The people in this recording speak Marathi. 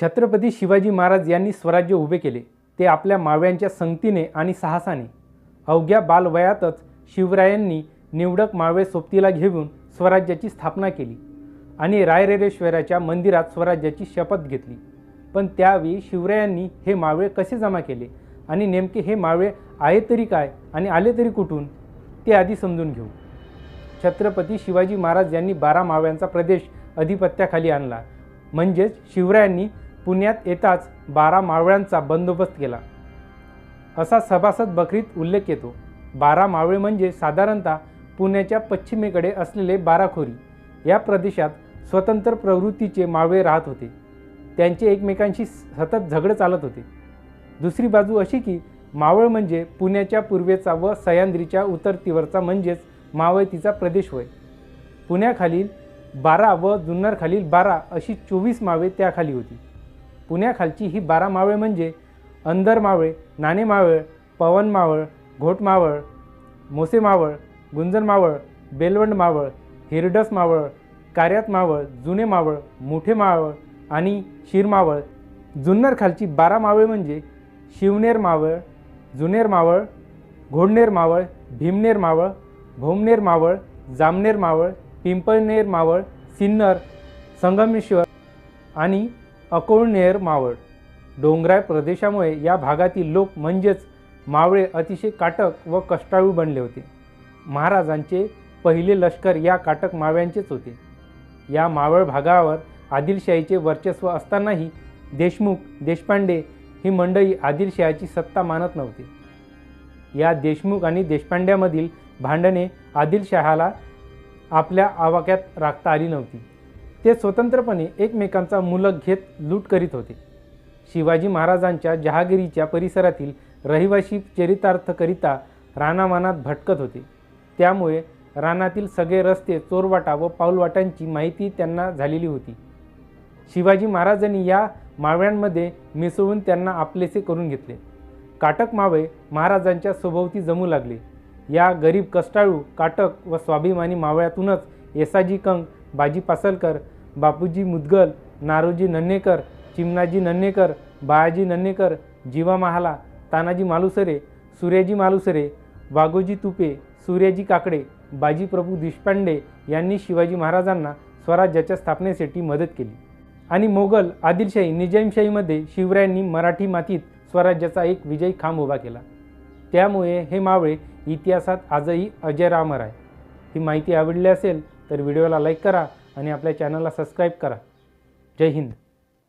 छत्रपती शिवाजी महाराज यांनी स्वराज्य उभे केले. ते आपल्या माव्यांच्या संगतीने आणि साहसाने. अवघ्या बालवयातच शिवरायांनी निवडक मावे सोबतीला घेऊन स्वराज्याची स्थापना केली आणि रायरेश्वराच्या मंदिरात स्वराज्याची शपथ घेतली. पण त्यावेळी शिवरायांनी हे मावळे कसे जमा केले आणि नेमके हे मावळे आहे तरी काय आणि आले तरी कुठून ते आधी समजून घेऊ. छत्रपती शिवाजी महाराज यांनी बारा माव्यांचा प्रदेश अधिपत्याखाली आणला. म्हणजेच शिवरायांनी पुण्यात येताच बारा मावळ्यांचा बंदोबस्त केला. असा सभासद बकरीत उल्लेख येतो. बारा मावळे म्हणजे साधारणतः पुण्याच्या पश्चिमेकडे असलेले बाराखोरी. या प्रदेशात स्वतंत्र प्रवृत्तीचे मावळे राहत होते. त्यांचे एकमेकांशी सतत झगडे चालत होते. दुसरी बाजू अशी की मावळ म्हणजे पुण्याच्या पूर्वेचा व सह्याद्रीच्या उत्तरतीवरचा म्हणजेच मावळतीचा प्रदेश होय. पुण्याखालील बारा व जुन्नरखालील बारा अशी चोवीस मावे त्याखाली होती. पुण्याखालची ही बारा मावळे म्हणजे अंदर मावळे नाणे मावळ पवन मावळ घोट मावळ मोसे मावळ गुंजन मावळ बेलवंड मावळ हिरडस मावळ कार्यात मावळ जुने मावळ मोठे मावळ आणि शिरमावळ जुन्नर खालची बारा मावळे म्हणजे शिवनेर मावळ जुनेर मावळ घोडनेर मावळ भीमनेर मावळ भोमनेर मावळ जामनेर मावळ पिंपळनेर मावळ सिन्नर संगमेश्वर आणि अकोळनेर मावळ. डोंगराळ प्रदेशामुळे या भागातील लोक म्हणजेच मावळे अतिशय काटक व कष्टाळू बनले होते. महाराजांचे पहिले लष्कर या काटक मावळ्यांचेच होते. या मावळ भागावर आदिलशाहीचे वर्चस्व असतानाही देशमुख देशपांडे ही मंडळी आदिलशाहीची सत्ता मानत नव्हती. या देशमुख आणि देशपांड्यामधील भांडणे आदिलशहाला आपल्या आवाक्यात राखता आली नव्हती. ते स्वतंत्रपणे एकमेकांचा मुलक घेत लूट करीत होते. शिवाजी महाराजांच्या जहागिरीच्या परिसरातील रहिवाशी चरितार्थकरिता रानामानात भटकत होते. त्यामुळे रानातील सगळे रस्ते चोरवाटा व पाऊलवाटांची माहिती त्यांना झालेली होती. शिवाजी महाराजांनी या मावळ्यांमध्ये मिसळून त्यांना आपलेसे करून घेतले. काटक मावळे महाराजांच्या स्वभोवती जमू लागले. या गरीब कष्टाळू काटक व स्वाभिमानी मावळ्यातूनच येसाजी कंग बाजी पासलकर बापूजी मुदगल नारोजी नन्हेकर चिमनाजी नन्हेकर बायाजी नन्हेकर जीवा महाला तानाजी मालुसरे सूर्याजी मालुसरे वाघोजी तुपे सूर्याजी काकडे बाजी प्रभू देशपांडे यांनी शिवाजी महाराजांना स्वराज्याच्या स्थापनेसाठी मदत केली. आणि मोगल आदिलशाही निजामशाहीमध्ये शिवरायांनी मराठी मातीत स्वराज्याचा एक विजयी खांब उभा केला. त्यामुळे हे मावळे इतिहासात आजही अजरामर आहे ही माहिती आवडली असेल तर व्हिडिओला लाईक करा आणि आपल्या चॅनलला सबस्क्राईब करा. जय हिंद.